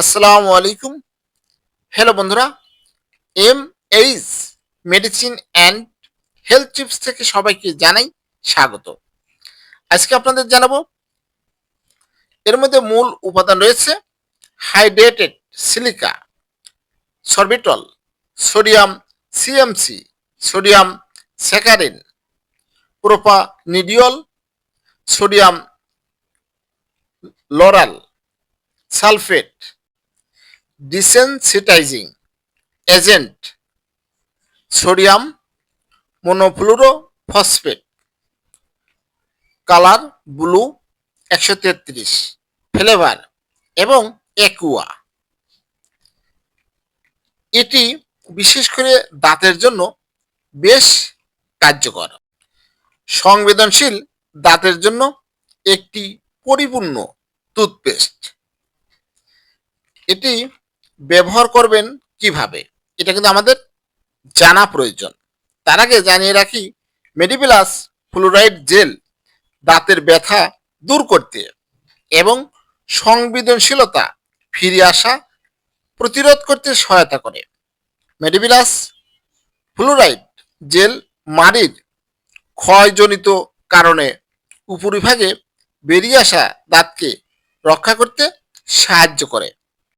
আসসালামু আলাইকুম। হ্যালো বন্ধুরা M H medicine and health tips থেকে সবাইকে জানাই স্বাগত। আজকে আপনাদের জানাব, এর মধ্যে মূল উপাদান রয়েছে hydrated silica, sorbitol, sodium CMC sodium saccharin propanediol sodium lauryl, sulphate desensitizing agent sodium monofluoro phosphate colour blue একশো তেত্রিশ ফ্লেভার এবং একুয়া এটি বিশেষ করে দাঁতের জন্য বেশ কার্যকর। সংবেদনশীল দাঁতের জন্য একটি পরিপূর্ণ টুথপেস্ট এটি ব্যবহার করবেন কীভাবে? এটা কিন্তু আমাদের জানা প্রয়োজন। তার আগে জানিয়ে রাখি মেডিপ্লাস ফ্লুরাইড জেল দাঁতের ব্যথা দূর করতে এবং সংবেদনশীলতা ফিরে আসা প্রতিরোধ করতে সহায়তা করে। মেডিবিলাস ফ্লুরাইড জেল মাড়ির ক্ষয়জনিত কারণে উপরিভাগে বেরিয়ে আসা দাঁতকে রক্ষা করতে সাহায্য করে।